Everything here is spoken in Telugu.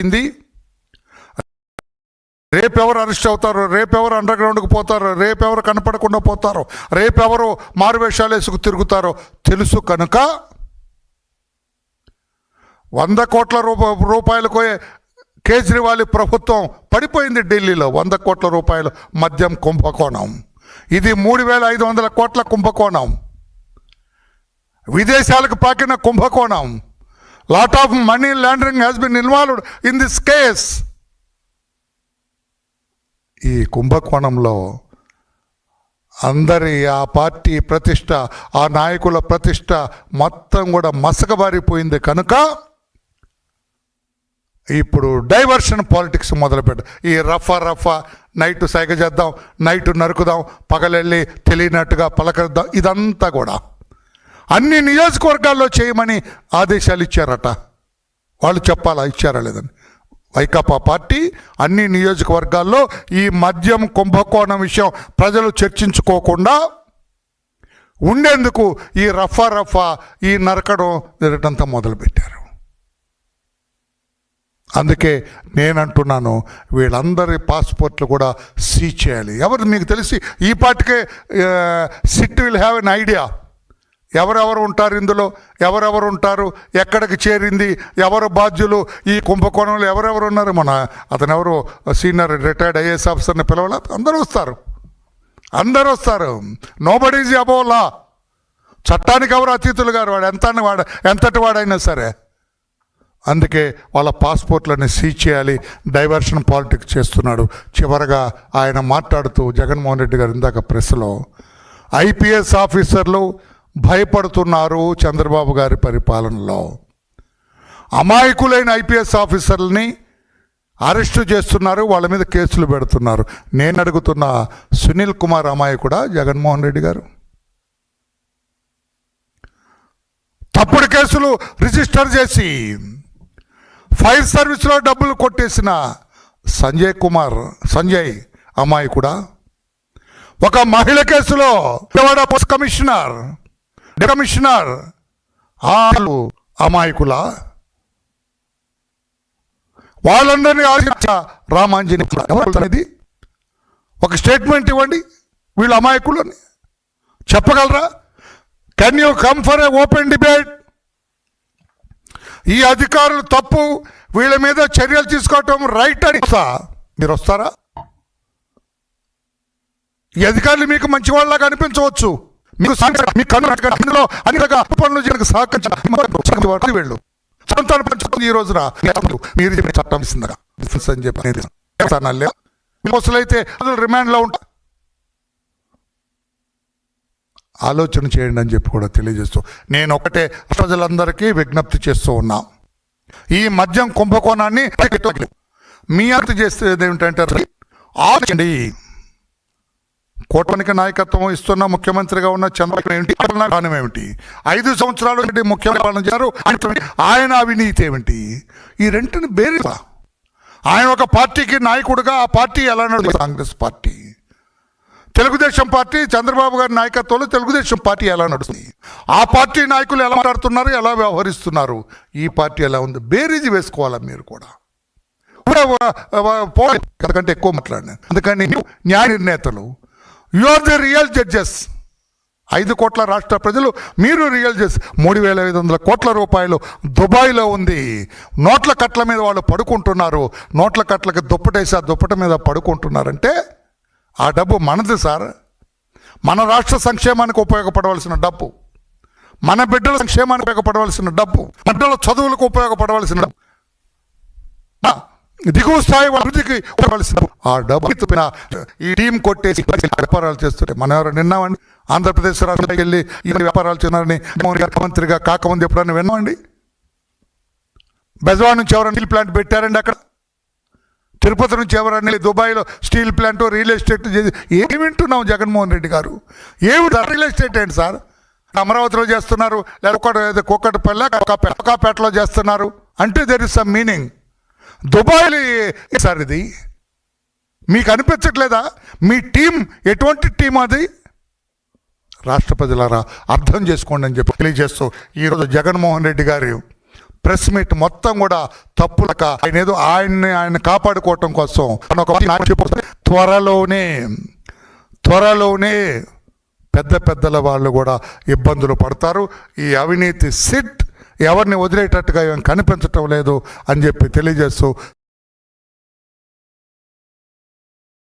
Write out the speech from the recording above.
అయింది రేపెవరు అరెస్ట్ అవుతారు? రేపెవరు అండర్ గ్రౌండ్కి పోతారు? రేపెవరు కనపడకుండా పోతారో? రేపెవరు మారువేషాలు వేసుకు తిరుగుతారో తెలుసు కనుక వంద కోట్ల రూప రూపాయలకు కేజ్రీవాల్ ప్రభుత్వం పడిపోయింది ఢిల్లీలో. వంద కోట్ల రూపాయలు మద్యం కుంభకోణం. ఇది మూడు వేల ఐదు వందల కోట్ల కుంభకోణం. విదేశాలకు పాకిన కుంభకోణం. Lot of money laundering has been involved in this case ఈ కుంభకోణంలో అందరి ఆ పార్టీ ప్రతిష్ట ఆ నాయకుల ప్రతిష్ట మొత్తం కూడా మసకబారిపోయింది కనుక ఇప్పుడు డైవర్షన్ పాలిటిక్స్ మొదలుపెట్ట. ఈ రఫా రఫా నైట్ సైగ చేద్దాం నైట్ నరుకుదాం పగలెళ్ళి తెలియనట్టుగా పలకరిద్దాం ఇదంతా కూడా. అన్ని నియోజకవర్గాల్లో చేయమని ఆదేశాలు ఇచ్చారట. వాళ్ళు చెప్పాలా? ఇచ్చారా లేదని? వైకాపా పార్టీ అన్ని నియోజకవర్గాల్లో ఈ మద్యం కుంభకోణం విషయం ప్రజలు చర్చించుకోకుండా ఉండేందుకు ఈ రఫా రఫా ఈ నరకడం జరగడంతా మొదలుపెట్టారు. అందుకే నేనంటున్నాను వీళ్ళందరి పాస్పోర్ట్లు కూడా సీజ్ చేయాలి. ఎవరు మీకు తెలిసి ఈ పాటికే SIT will have an idea. ఎవరెవరు ఉంటారు ఇందులో? ఎవరెవరు ఉంటారు? ఎక్కడికి చేరింది? ఎవరు బాధ్యులు? ఈ కుంభకోణంలో ఎవరెవరు ఉన్నారు? మన అతను ఎవరు సీనియర్ రిటైర్డ్ ఐఏఎస్ ఆఫీసర్ని పిలవాల అందరూ వస్తారు. అందరూ వస్తారు. నో ఈజ్ అబోలా చట్టానికి ఎవరు అతిథులు గారు? వాడు ఎంత వాడు ఎంతటి వాడైనా సరే. అందుకే వాళ్ళ పాస్పోర్ట్లని సీజ్ చేయాలి. డైవర్షన్ పాలిటిక్స్ చేస్తున్నాడు. చివరగా ఆయన మాట్లాడుతూ జగన్మోహన్ రెడ్డి గారు ఇందాక ప్రెస్లో ఐపీఎస్ ఆఫీసర్లు భయపడుతున్నారు చంద్రబాబు గారి పరిపాలనలో. అమాయకులైన ఐపీఎస్ ఆఫీసర్లని అరెస్టు చేస్తున్నారు వాళ్ళ మీద కేసులు పెడుతున్నారు. నేను అడుగుతున్న సునీల్ కుమార్ అమాయకుడా జగన్మోహన్ రెడ్డి గారు? తప్పుడు కేసులు రిజిస్టర్ చేసి ఫైర్ సర్వీస్లో డబ్బులు కొట్టేసిన సంజయ్ కుమార్ సంజయ్ అమాయకుడా? ఒక మహిళ కేసులో విజయవాడ పోస్ట్ కమిషనర్ కమిషనర్ ఆలు అమాయకుల. వాళ్ళందరినీ ఆలోచించ రామాంజని అనేది ఒక స్టేట్మెంట్ ఇవ్వండి వీళ్ళు అమాయకులు అని చెప్పగలరా? Can you come for a open debate ఈ అధికారులు తప్పు వీళ్ళ మీద చర్యలు తీసుకోవటం రైట్ అని మీరు వస్తారా? ఈ అధికారులు మీకు మంచి వాళ్ళగా అనిపించవచ్చు. మీకు మీ కన్ను కట్టగా అందులో అన్ని రకాల పనులు చేయడానికి వెళ్ళు. సంతాన పంచుకుంది ఈ రోజున. మీరు చెప్పిన చట్టం ఇస్తుందా డిఫెన్స్ అని చెప్పి అనేది. అసలు అయితే అసలు రిమాండ్లో ఉంటా. ఆలోచన చేయండి అని చెప్పి కూడా తెలియజేస్తూ నేను ఒకటే ప్రజలందరికీ విజ్ఞప్తి చేస్తూ ఉన్నా. ఈ మద్యం కుంభకోణాన్ని మీ అంత చేసేది ఏమిటంటే ఆలోచండి కూటమికి నాయకత్వం ఇస్తున్న ముఖ్యమంత్రిగా ఉన్న చంద్రబాబు ఏమిటి పాలనా ఏమిటి? ఐదు సంవత్సరాలు ఏంటి ముఖ్యమంత్రి పాలన చేశారు? ఆయన- అవినీతి ఏమిటి? ఈ రెంటిని బేరిగా ఆయన ఒక పార్టీకి నాయకుడుగా ఆ పార్టీ ఎలా నడుస్తుంది? కాంగ్రెస్ పార్టీ. తెలుగుదేశం పార్టీ చంద్రబాబు గారి నాయకత్వంలో తెలుగుదేశం పార్టీ ఎలా నడుస్తుంది? ఆ పార్టీ నాయకులు ఎలా మాట్లాడుతున్నారు? ఎలా వ్యవహరిస్తున్నారు? ఈ పార్టీ ఎలా ఉంది? బేరీజి వేసుకోవాలా మీరు కూడా? కూడా వ- అంతకంటే ఎక్కువ మాట్లాడిన. అందుకని న్యాయ నిర్ణేతలు you are the real judges ఐదు కోట్ల రాష్ట్ర ప్రజలు మీరు రియల్ జడ్జెస్ మూడు వేల ఐదు వందల కోట్ల రూపాయలు దుబాయ్లో ఉంది. నోట్ల కట్ల మీద వాళ్ళు పడుకుంటున్నారు. నోట్ల కట్లకి దుప్పటేసి ఆ దుప్పట మీద పడుకుంటున్నారంటే ఆ డబ్బు మనది సార్. మన రాష్ట్ర సంక్షేమానికి ఉపయోగపడవలసిన డబ్బు. మన బిడ్డల సంక్షేమానికి ఉపయోగపడవలసిన డబ్బు. బిడ్డల చదువులకు ఉపయోగపడవలసిన డబ్బు. దిగువ స్థాయి అభివృద్ధికి ఆ డబ్బు ఈ టీం కొట్టేసి వ్యాపారాలు చేస్తుంటే మనం ఎవరు నిన్నామండి ఆంధ్రప్రదేశ్ రాష్ట్రానికి వెళ్ళి ఈ వ్యాపారాలు చేస్తున్నారని ముఖ్యమంత్రిగా కాకముందు ఎప్పుడన్నా విన్నామండి? బెజవాడ నుంచి ఎవరైనా స్టీల్ ప్లాంట్ పెట్టారండి అక్కడ? తిరుపతి నుంచి ఎవరన్నా దుబాయ్లో స్టీల్ ప్లాంట్ రియల్ ఎస్టేట్ చేసి ఏమి వింటున్నాం జగన్మోహన్ రెడ్డి గారు? ఏమి రియల్ ఎస్టేట్ ఏంటి సార్? అమరావతిలో చేస్తున్నారు లేకపోతే కుక్కటిపల్లె కోకాపేటలో చేస్తున్నారు. అంటే there is some meaning Dubai sir ఇది? మీకు అనిపించట్లేదా? మీ టీం ఎటువంటి టీం అది? రాష్ట్ర ప్రజలారా అర్థం చేసుకోండి అని చెప్పి తెలియజేస్తూ ఈరోజు జగన్మోహన్ రెడ్డి గారి ప్రెస్ మీట్ మొత్తం కూడా తప్పులక ఆయన ఏదో ఆయన్ని ఆయన కాపాడుకోవటం కోసం ఒక త్వరలోనే త్వరలోనే పెద్ద పెద్దల వాళ్ళు కూడా ఇబ్బందులు పడతారు. ఈ అవినీతి సిట్ ఎవరిని వదిలేటట్టుగా ఏం కనిపించటం లేదు అని చెప్పి తెలియజేస్తూ